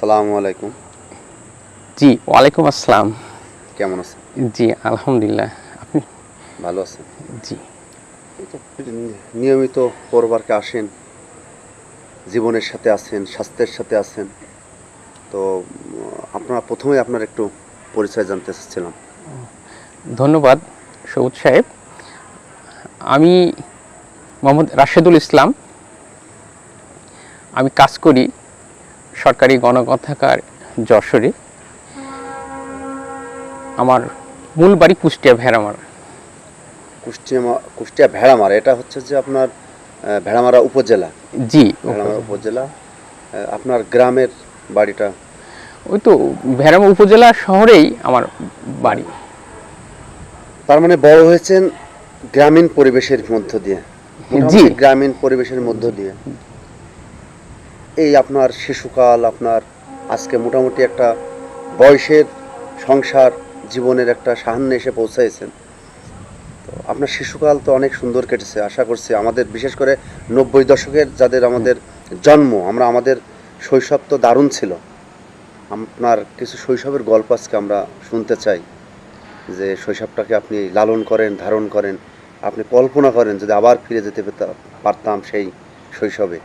আসসালামু আলাইকুম। জি ওয়ালাইকুম আসসালাম। কেমন আছেন? জি আলহামদুলিল্লাহ। আপনি? ভালো আছেন? জি। নিয়মিত পরবারকে আসেন জীবনের সাথে আছেন স্বাস্থ্যের সাথে আছেন তো আপনারা প্রথমে আপনার একটু পরিচয় জানতে চাচ্ছিলাম। ধন্যবাদ সবুজ সাহেব। আমি মোহাম্মদ রাশেদুল ইসলাম। আমি কাজ করি সরকারি গণগ্রন্থাগার যশোরে। আমার মূল বাড়ি কুষ্টিয়া ভেড়ামার। কুষ্টিয়া কুষ্টিয়া ভেড়ামারা এটা হচ্ছে যে আপনার ভেড়ামারা উপজেলা? জি। ভেড়ামারা উপজেলা। আপনার গ্রামের বাড়িটা? ওই তো ভেড়ামা উপজেলা শহরেই আমার বাড়ি। তার মানে বড় হয়েছেন গ্রামীণ পরিবেশের মধ্য দিয়ে। জি। গ্রামীণ পরিবেশের মধ্য দিয়ে। এই আপনার শিশুকাল, আপনার আজকে মোটামুটি একটা বয়সের সংসার জীবনের একটা সাহান্যে এসে পৌঁছাইছেন। তো আপনার শিশুকাল তো অনেক সুন্দর কেটেছে, আশা করছি আমাদের বিশেষ করে নব্বই দশকের যাদের আমাদের জন্ম, আমরা আমাদের শৈশব তো দারুণ ছিল। আপনার কিছু শৈশবের গল্প আজকে আমরা শুনতে চাই, যে শৈশবটাকে আপনি লালন করেন, ধারণ করেন, আপনি কল্পনা করেন যদি আবার ফিরে যেতে পারতাম সেই শৈশবে।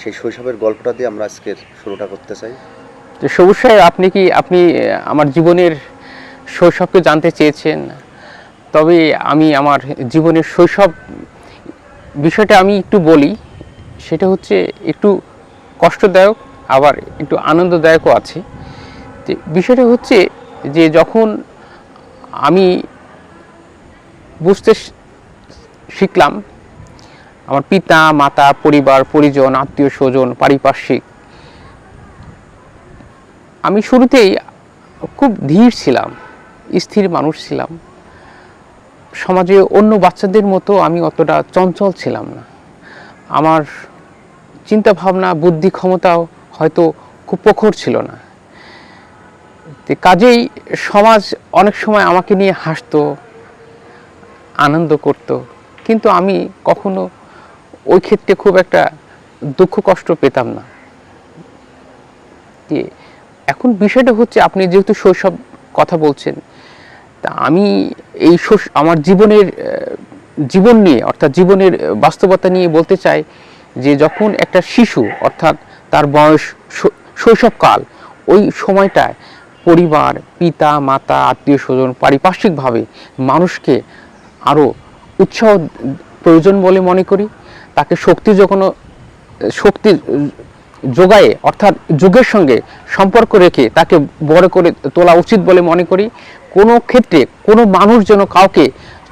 সেই শৈশবের গল্পটা দিয়ে আমরা আজকের শুরুটা করতে চাই। তো সবুজ সাহেব, আপনি কি, আপনি আমার জীবনের শৈশবকে জানতে চেয়েছেন? তবে আমি আমার জীবনের শৈশব বিষয়টা আমি একটু বলি। সেটা হচ্ছে একটু কষ্টদায়ক, আবার একটু আনন্দদায়কও আছে। বিষয়টা হচ্ছে যে যখন আমি বুঝতে শিখলাম আমার পিতা, মাতা, পরিবার, পরিজন, আত্মীয় স্বজন, পারিপার্শ্বিক। আমি শুরুতেই খুব ধীর ছিলাম, স্থির মানুষ ছিলাম। সমাজে অন্য বাচ্চাদের মতো আমি অতটা চঞ্চল ছিলাম না। আমার চিন্তা ভাবনা বুদ্ধি ক্ষমতাও হয়তো খুব প্রখর ছিল না। কাজেই সমাজ অনেক সময় আমাকে নিয়ে হাসতো, আনন্দ করত। কিন্তু আমি কখনো ওই ক্ষেত্রে খুব একটা দুঃখ কষ্ট পেতাম না। এখন বিষয়টা হচ্ছে আপনি যেহেতু শৈশব কথা বলছেন, তা আমি এই আমার জীবনের জীবন নিয়ে, অর্থাৎ জীবনের বাস্তবতা নিয়ে বলতে চাই যে যখন একটা শিশু, অর্থাৎ তার বয়স শৈশবকাল, ওই সময়টায় পরিবার, পিতা, মাতা, আত্মীয় স্বজন পারিপার্শ্বিকভাবে মানুষকে আরও উৎসাহ প্রয়োজন বলে মনে করি। তাকে শক্তি যখন, শক্তি যোগায়ে, অর্থাৎ যুগের সঙ্গে সম্পর্ক রেখে তাকে বড় করে তোলা উচিত বলে মনে করি, কোনো ক্ষেত্রে কোনো মানুষ যেন কাউকে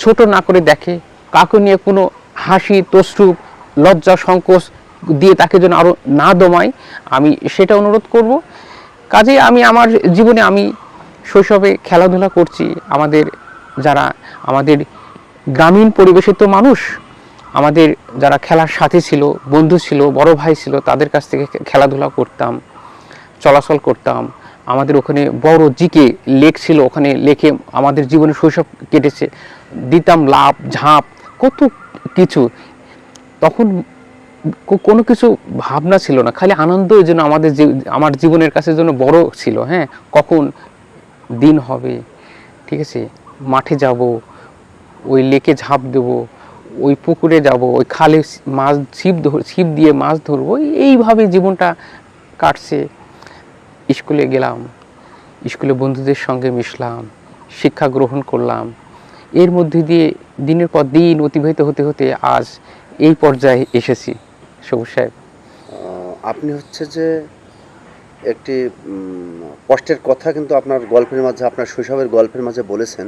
ছোট না করে দেখে, কাউকে নিয়ে কোনো হাসি তশ্রুপ লজ্জা, সংকোচ দিয়ে তাকে যেন আরও না দমায়, আমি সেটা অনুরোধ করব। কাজে আমি আমার জীবনে আমি শৈশবে খেলাধুলা করছি। আমাদের যারা, আমাদের গ্রামীণ পরিবেশের তো মানুষ আমাদের যারা খেলার সাথী ছিল, বন্ধু ছিল, বড় ভাই ছিল, তাদের কাছ থেকে খেলাধুলা করতাম, চলাচল করতাম। আমাদের ওখানে বড় জিকে লেক ছিল, ওখানে লেকে আমাদের জীবনে শৈশব কেটেছে। দিতাম লাভ ঝাঁপ, কত কিছু। তখন কোনো কিছু ভাবনা ছিল না, খালি আনন্দই যেন আমাদের আমার জীবনের কাছে যেন বড় ছিল হ্যাঁ? কখন দিন হবে? ঠিক আছে, মাঠে যাব, ওই লেকে ঝাঁপ দেব ওই পুকুরে যাব, ওই খালে মাছ, ছিপ ছিপ দিয়ে মাছ ধরবো এইভাবে জীবনটা কাটছে। স্কুলে গেলাম, স্কুলে বন্ধুদের সঙ্গে মিশলাম, শিক্ষা গ্রহণ করলাম। এর মধ্যে দিয়ে দিনের পর দিন অতিবাহিত হতে হতে আজ এই পর্যায়ে এসেছি, সবুজ সাহেব। আপনি হচ্ছে যে একটি কষ্টের কথা কিন্তু আপনার গল্পের মাঝে, আপনার শৈশবের গল্পের মাঝে বলেছেন।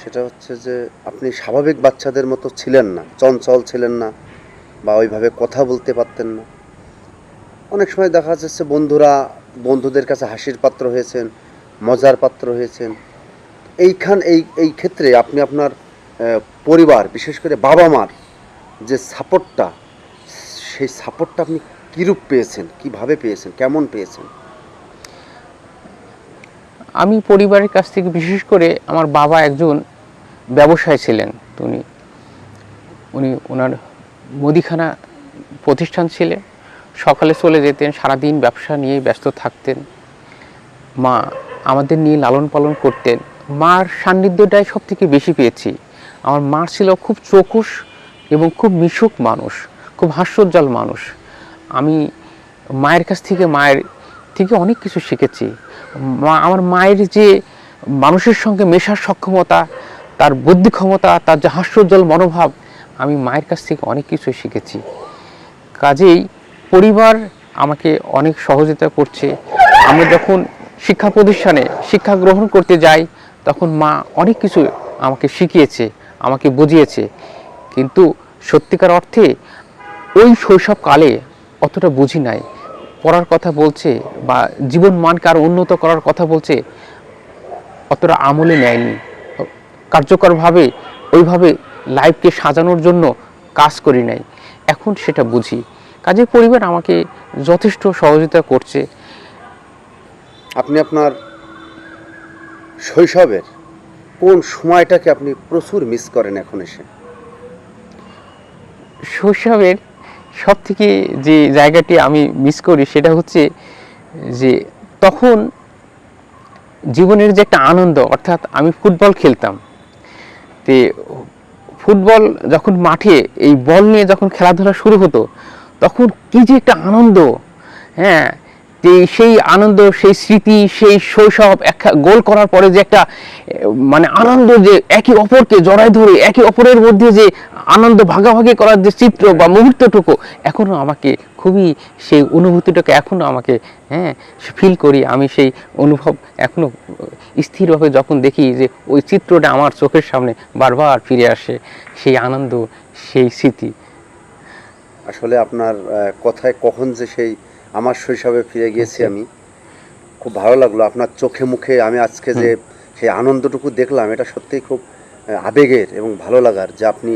সেটা হচ্ছে যে আপনি স্বাভাবিক বাচ্চাদের মতো ছিলেন না, চঞ্চল ছিলেন না বা ওইভাবে কথা বলতে পারতেন না। অনেক সময় দেখা যাচ্ছে বন্ধুরা বন্ধুদের কাছে হাসির পাত্র হয়েছেন, মজার পাত্র হয়েছেন। এইখান, এই এই ক্ষেত্রে আপনি আপনার পরিবার, বিশেষ করে বাবা মার যে সাপোর্টটা সেই সাপোর্টটা আপনি কীরূপ পেয়েছেন, কীভাবে পেয়েছেন, কেমন পেয়েছেন? আমি পরিবারের কাছ থেকে বিশেষ করে আমার বাবা একজন ব্যবসায়ী ছিলেন। উনি উনি ওনার মুদিখানা প্রতিষ্ঠান ছিলেন সকালে চলে যেতেন, সারাদিন ব্যবসা নিয়ে ব্যস্ত থাকতেন। মা আমাদের নিয়ে লালন পালন করতেন। মার সান্নিধ্যটাই সব থেকে বেশি পেয়েছি। আমার মা ছিল খুব চৌকুশ এবং খুব মিশুক মানুষ, খুব হাস্যোজ্জ্বল মানুষ। আমি মায়ের কাছ থেকে মায়ের থেকে অনেক কিছু শিখেছি। আমার মায়ের যে মানুষের সঙ্গে মেশার সক্ষমতা, তার বুদ্ধি ক্ষমতা, তার যে হাস্যোজ্জ্বল মনোভাব, আমি মায়ের কাছ থেকে অনেক কিছু শিখেছি। কাজেই পরিবার আমাকে অনেক সহযোগিতা করছে। আমি যখন শিক্ষা প্রতিষ্ঠানে শিক্ষা গ্রহণ করতে যাই, তখন মা অনেক কিছু আমাকে শিখিয়েছে, আমাকে বুঝিয়েছে। কিন্তু সত্যিকার অর্থে ওই শৈশবকালে অতটা বুঝি নাই। পড়ার কথা বলছে বা জীবন মানকে আরও উন্নত করার কথা বলছে অতটা আমলে নেয়নি। কার্যকরভাবে ওইভাবে লাইফকে সাজানোর জন্য কাজ করি নাই। এখন সেটা বুঝি। কাজে পরিবার আমাকে যথেষ্ট সহযোগিতা করছে। আপনি আপনার শৈশবের কোন সময়টাকে আপনি প্রচুর মিস করেন এখন এসে? শৈশবের সব থেকে যে জায়গাটি আমি মিস করি সেটা হচ্ছে যে তখন জীবনের যে একটা আনন্দ, অর্থাৎ আমি ফুটবল খেলতাম। তে ফুটবল যখন মাঠে এই বল নিয়ে যখন খেলাধুলা শুরু হতো, তখন কি যে একটা আনন্দ হ্যাঁ? যে সেই আনন্দ, সেই স্মৃতি, সেই শৈশব এক গোল করার পরে যে একটা মানে আনন্দ যে একে অপরকে জড়ায় ধরে, একে অপরের মধ্যে যে আনন্দ ভাগাভাগি করার যে চিত্র বা মুহূর্তটুকু এখনও আমাকে খুবই সেই অনুভূতিটাকে এখনও আমাকে হ্যাঁ ফিল করি। আমি সেই অনুভব এখনও স্থিরভাবে যখন দেখি যে ওই চিত্রটা আমার চোখের সামনে বারবার ফিরে আসে, সেই আনন্দ, সেই স্মৃতি। আসলে আপনার কথায় কখন যে সেই আমার শৈশবে ফিরে গিয়েছি আমি। খুব ভালো লাগল আপনার চোখে মুখে আমি আজকে যে সেই আনন্দটুকু দেখলাম এটা সত্যিই খুব আবেগের এবং ভালো লাগার যে আপনি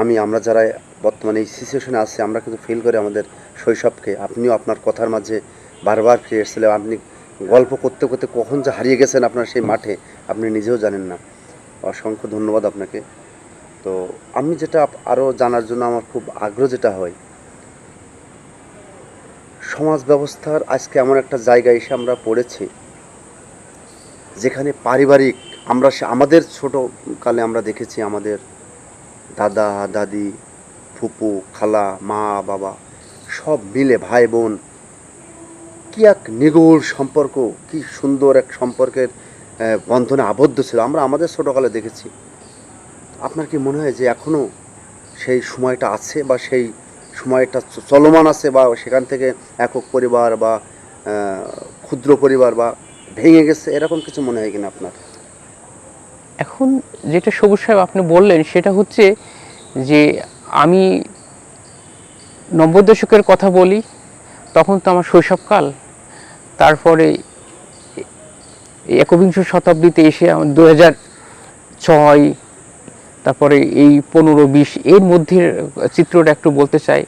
আমি আমরা যারা বর্তমানে এই সিচুয়েশনে আছি আমরা কিন্তু ফিল করি আমাদের শৈশবকে। আপনিও আপনার কথার মাঝে বারবার ফিরে এসেছিলেন। আপনি গল্প করতে করতে কখন যে হারিয়ে গেছেন আপনার সেই মাঠে আপনি নিজেও জানেন না। অসংখ্য ধন্যবাদ আপনাকে। তো আমি যেটা আরও জানার জন্য আমার খুব আগ্রহ যেটা হয় সমাজ ব্যবস্থার আজকে এমন একটা জায়গায় এসে আমরা পড়েছি, যেখানে পারিবারিক আমরা আমাদের ছোট কালে আমরা দেখেছি আমাদের দাদা, দাদি, ফুপু, খালা, মা, বাবা সব মিলে ভাই বোন কি এক নিগুড় সম্পর্ক, কি সুন্দর এক সম্পর্কের বন্ধনে আবদ্ধ ছিল। আমরা আমাদের ছোটকালে দেখেছি। আপনার কি মনে হয় যে এখনও সেই সময়টা আছে বা সেই সময়টা চলমান আছে বা সেখান থেকে একক পরিবার বা ক্ষুদ্র পরিবার বা ভেঙে গেছে, এরকম কিছু মনে হয় কিনা আপনার? এখন যেটা সবুজ সাহেব আপনি বললেন, সেটা হচ্ছে যে আমি নব্বই দশকের কথা বলি, তখন তো আমার শৈশবকাল, তারপরে একবিংশ শতাব্দীতে এসে আমার দু হাজার ছয় তারপরে এই পনেরো বিশ এর মধ্যে চিত্রটা একটু বলতে চাই।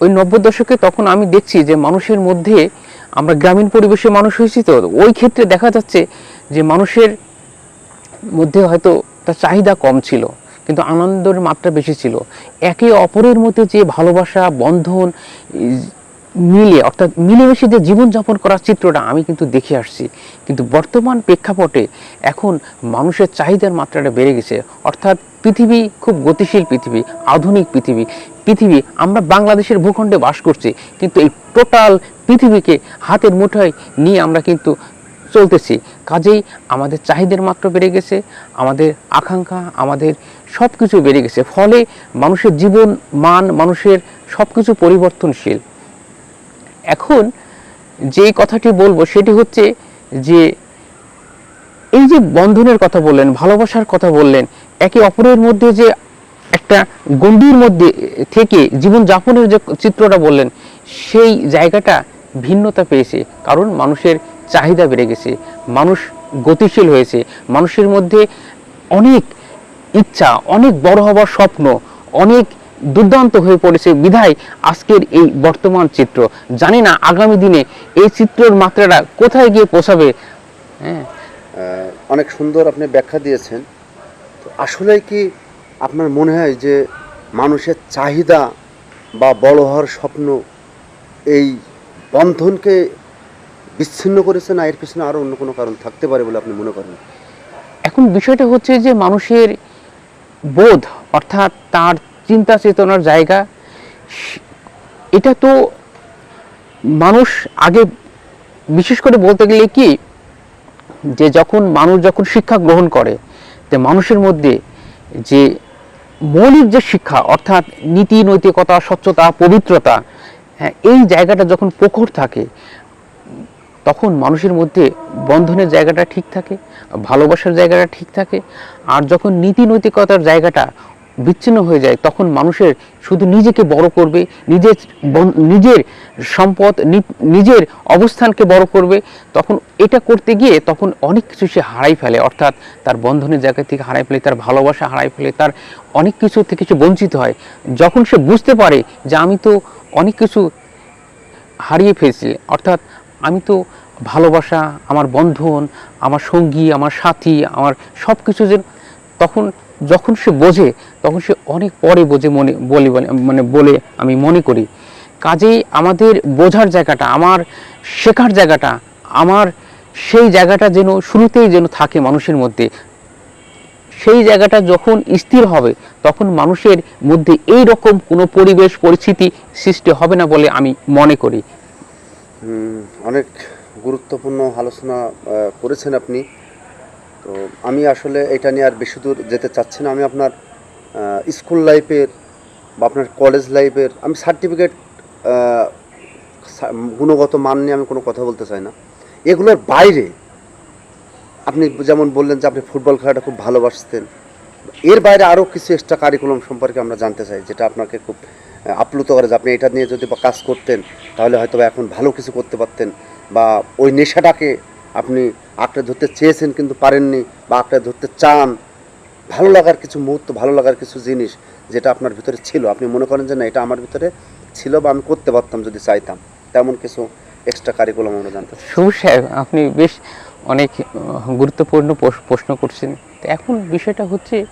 ওই নব্বই দশকে তখন আমি দেখছি যে মানুষের মধ্যে আমরা গ্রামীণ পরিবেশে মানুষ হয়েছি তো, ওই ক্ষেত্রে দেখা যাচ্ছে যে মানুষের মধ্যে হয়তো তার চাহিদা কম ছিল, কিন্তু আনন্দের মাত্রা বেশি ছিল। একে অপরের মধ্যে যে ভালোবাসা, বন্ধন মিলে অর্থাৎ মিলেমিশে যে জীবনযাপন করার চিত্রটা আমি কিন্তু দেখে আসছি। কিন্তু বর্তমান প্রেক্ষাপটে এখন মানুষের চাহিদার মাত্রাটা বেড়ে গেছে। অর্থাৎ পৃথিবী খুব গতিশীল পৃথিবী, আধুনিক পৃথিবী। পৃথিবী, আমরা বাংলাদেশের ভূখণ্ডে বাস করছি, কিন্তু এই টোটাল পৃথিবীকে হাতের মুঠোয় নিয়ে আমরা কিন্তু চলতেছি। কাজেই আমাদের চাহিদার মাত্রা বেড়ে গেছে, আমাদের আকাঙ্ক্ষা, আমাদের সব কিছু বেড়ে গেছে। ফলে মানুষের জীবন, মান, মানুষের সব কিছু পরিবর্তনশীল। এখন যে কথাটি বলব সেটি হচ্ছে যে এই যে বন্ধনের কথা বললেন, ভালোবাসার কথা বললেন, একে অপরের মধ্যে যে একটা গণ্ডির মধ্যে থেকে জীবন যাপনের যে চিত্রটা বললেন, সেই জায়গাটা ভিন্নতা পেয়েছে। কারণ মানুষের চাহিদা বেড়ে গেছে, মানুষ গতিশীল হয়েছে, মানুষের মধ্যে অনেক ইচ্ছা, অনেক বড় হবার স্বপ্ন, অনেক দুর্দান্ত হয়ে পড়েছে বিধায় আজকের এই বর্তমান চিত্র। জানি না আগামী দিনে এই চিত্রের মাত্রাটা কোথায় গিয়ে পৌঁছাবে। হ্যাঁ। অনেক সুন্দর আপনি ব্যাখ্যা দিয়েছেন। তো আসলে কি আপনার মনে হয় যে মানুষের চাহিদা বা বড় হওয়ার স্বপ্ন এই বন্ধনকে বিচ্ছিন্ন করেছে না এর পিছনে আরও অন্য কোনো কারণ থাকতে পারে বলে আপনি মনে করেন? এখন বিষয়টা হচ্ছে যে মানুষের বোধ অর্থাৎ তার চিন্তা চেতনার জায়গা। এটা তো মানুষ আগে বিশেষ করে বলতে গেলে কি, যে যখন মানুষ যখন শিক্ষা গ্রহণ করে, তো মানুষের মধ্যে যে মৌলিক যে শিক্ষা, অর্থাৎ নীতি, নৈতিকতা, স্বচ্ছতা, পবিত্রতা হ্যাঁ এই জায়গাটা যখন প্রখর থাকে, তখন মানুষের মধ্যে বন্ধনের জায়গাটা ঠিক থাকে, ভালোবাসার জায়গাটা ঠিক থাকে, আর যখন নীতি, নৈতিকতার জায়গাটা বিচ্ছিন্ন হয়ে যায়, তখন মানুষের শুধু নিজেকে বড় করবে, নিজের নিজের সম্পদ নিজের অবস্থানকে বড় করবে, তখন এটা করতে গিয়ে তখন অনেক কিছু সে হারাই ফেলে, অর্থাৎ তার বন্ধনের জায়গা থেকে হারাই ফেলে, তার ভালোবাসা হারাই ফেলে, তার অনেক কিছু থেকে সে বঞ্চিত হয়। যখন সে বুঝতে পারে যে আমি তো অনেক কিছু হারিয়ে ফেলছি, অর্থাৎ আমি তো ভালোবাসা, আমার বন্ধন, আমার সঙ্গী, আমার সাথী, আমার সব কিছু যে, তখন যখন সে বোঝে, তখন সে অনেক পরে বোঝে মনে, বলে বলে- মানে বলে আমি মনে করি। কাজেই আমাদের বোঝার জায়গাটা, আমার শেখার জায়গাটা, আমার সেই জায়গাটা যেন শুরুতেই যেন থাকে মানুষের মধ্যে। সেই জায়গাটা যখন স্থির হবে, তখন মানুষের মধ্যে এই রকম কোনো পরিবেশ, পরিস্থিতি সৃষ্টি হবে না বলে আমি মনে করি। অনেক গুরুত্বপূর্ণ আলোচনা করেছেন আপনি। তো আমি আসলে এটা নিয়ে আর বেশি দূর যেতে চাচ্ছি না। আমি আপনার স্কুল লাইফের বা আপনার কলেজ লাইফের আমি সার্টিফিকেট গুণগত মান নিয়ে আমি কোনো কথা বলতে চাই না। এগুলোর বাইরে আপনি যেমন বললেন যে আপনি ফুটবল খেলাটা খুব ভালোবাসতেন, এর বাইরে আরও কিছু এক্সট্রা কারিকুলাম সম্পর্কে আমরা জানতে চাই, যেটা আপনাকে খুব আপ্লুত করে যে আপনি এটা নিয়ে যদি কাজ করতেন, তাহলে হয়তো এখন ভালো কিছু করতে পারতেন বা ওই নেশাটাকে আপনি আঁকড়ে ধরতে চেয়েছেন কিন্তু পারেননি বা আঁকড়ে ধরতে চান, ভালো লাগার কিছু মুহূর্ত, ভালো লাগার কিছু জিনিস যেটা আপনার ভিতরে ছিল, আপনি মনে করেন যে না, এটা আমার ভিতরে ছিল বা আমি করতে পারতাম যদি চাইতাম, তেমন কিছু এক্সট্রা কারিকুলাম আমরা জানতে চাই। সবুজ সাহেব আপনি বেশ অনেক গুরুত্বপূর্ণ প্রশ- প্রশ্ন করছেন। তো এখন বিষয়টা হচ্ছে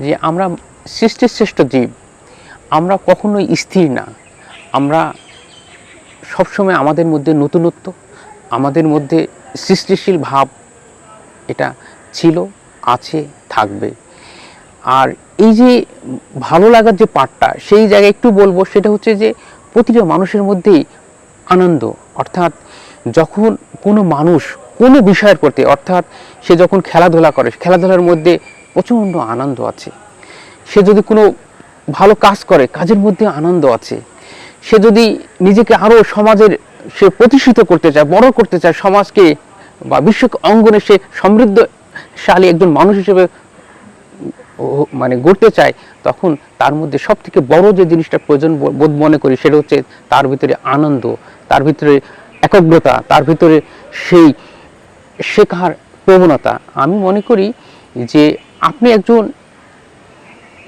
যে আমরা সৃষ্টির শ্রেষ্ঠ জীব, আমরা কখনোই স্থির না। আমরা সবসময় আমাদের মধ্যে নতুনত্ব, আমাদের মধ্যে সৃষ্টিশীল ভাব এটা ছিল, আছে, থাকবে। আর এই যে ভালো লাগার যে পার্টটা, সেই জায়গায় একটু বলব, সেটা হচ্ছে যে প্রতিটা মানুষের মধ্যেই আনন্দ। অর্থাৎ যখন কোনো মানুষ কোনো বিষয়ের প্রতি, অর্থাৎ সে যখন খেলাধুলা করে, খেলাধুলার মধ্যে প্রচণ্ড আনন্দ আছে। সে যদি কোনো ভালো কাজ করে, কাজের মধ্যে আনন্দ আছে। সে যদি নিজেকে আরও সমাজের সে প্রতিষ্ঠিত করতে চায়, বড় করতে চায়, সমাজকে বা বিশ্ব অঙ্গনে সে সমৃদ্ধশালী একজন মানুষ হিসেবে মানে গড়তে চায়, তখন তার মধ্যে সব থেকে বড় যে জিনিসটা প্রয়োজন বোধ মনে করি সেটা হচ্ছে তার ভিতরে আনন্দ, তার ভিতরে একাগ্রতা, তার ভিতরে সেই শেখার প্রবণতা। আমি মনে করি যে আপনি একজন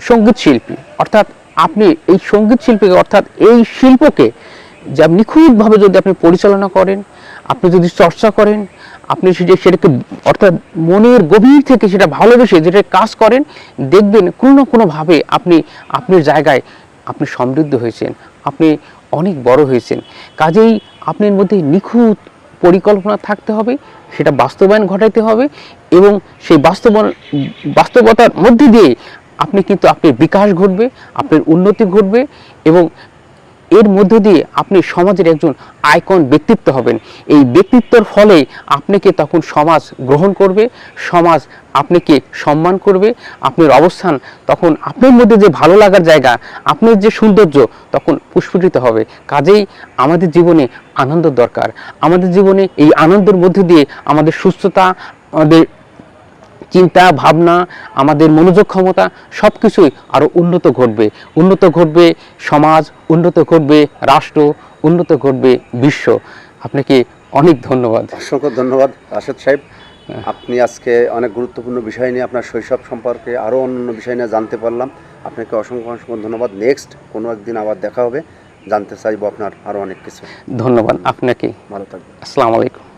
সংগীত শিল্পী, অর্থাৎ আপনি এই সংগীত শিল্পীকে, অর্থাৎ এই শিল্পকে যা নিখুঁতভাবে যদি আপনি পরিচালনা করেন, আপনি যদি চর্চা করেন, আপনি সেটা, সেটাকে, অর্থাৎ মনের গভীর থেকে সেটা ভালোবেসে যেটা কাজ করেন, দেখবেন কোনো না কোনোভাবে আপনি, আপনার জায়গায় আপনি সমৃদ্ধ হয়েছেন, আপনি অনেক বড় হয়েছেন। কাজেই আপনার মধ্যে নিখুঁত পরিকল্পনা থাকতে হবে, সেটা বাস্তবায়ন ঘটাইতে হবে এবং সেই বাস্তবায়ন বাস্তবতার মধ্যে দিয়ে আপনি কিন্তু, আপনার বিকাশ ঘটবে, আপনার উন্নতি ঘটবে এবং এর মধ্য দিয়ে আপনি সমাজের একজন আইকন ব্যক্তিত্ব হবেন। এই ব্যক্তিত্বর ফলে আপনাকে তখন সমাজ গ্রহণ করবে, সমাজ আপনাকে সম্মান করবে, আপনার অবস্থান তখন আপনার মধ্যে যে ভালো লাগার জায়গা, আপনার যে সৌন্দর্য তখন পুষ্পিত হবে। কাজেই আমাদের জীবনে আনন্দ দরকার। আমাদের জীবনে এই আনন্দের মধ্যে দিয়ে আমাদের সুস্থতা, আমাদের চিন্তা ভাবনা আমাদের মনোযোগ ক্ষমতা সব কিছুই আরও উন্নত ঘটবে। উন্নত ঘটবে সমাজ উন্নত ঘটবে রাষ্ট্র উন্নত ঘটবে বিশ্ব। আপনাকে অনেক ধন্যবাদ। অসংখ্য ধন্যবাদ রাশেদ সাহেব। আপনি আজকে অনেক গুরুত্বপূর্ণ বিষয় নিয়ে আপনার শৈশব সম্পর্কে আরও অন্যান্য বিষয় নিয়ে জানতে পারলাম। আপনাকে অসংখ্য অসংখ্য ধন্যবাদ। নেক্সট কোনো একদিন আবার দেখা হবে। জানতে চাইব আপনার আরও অনেক কিছু। ধন্যবাদ আপনাকে। ভালো থাকবেন। আসসালামু আলাইকুম।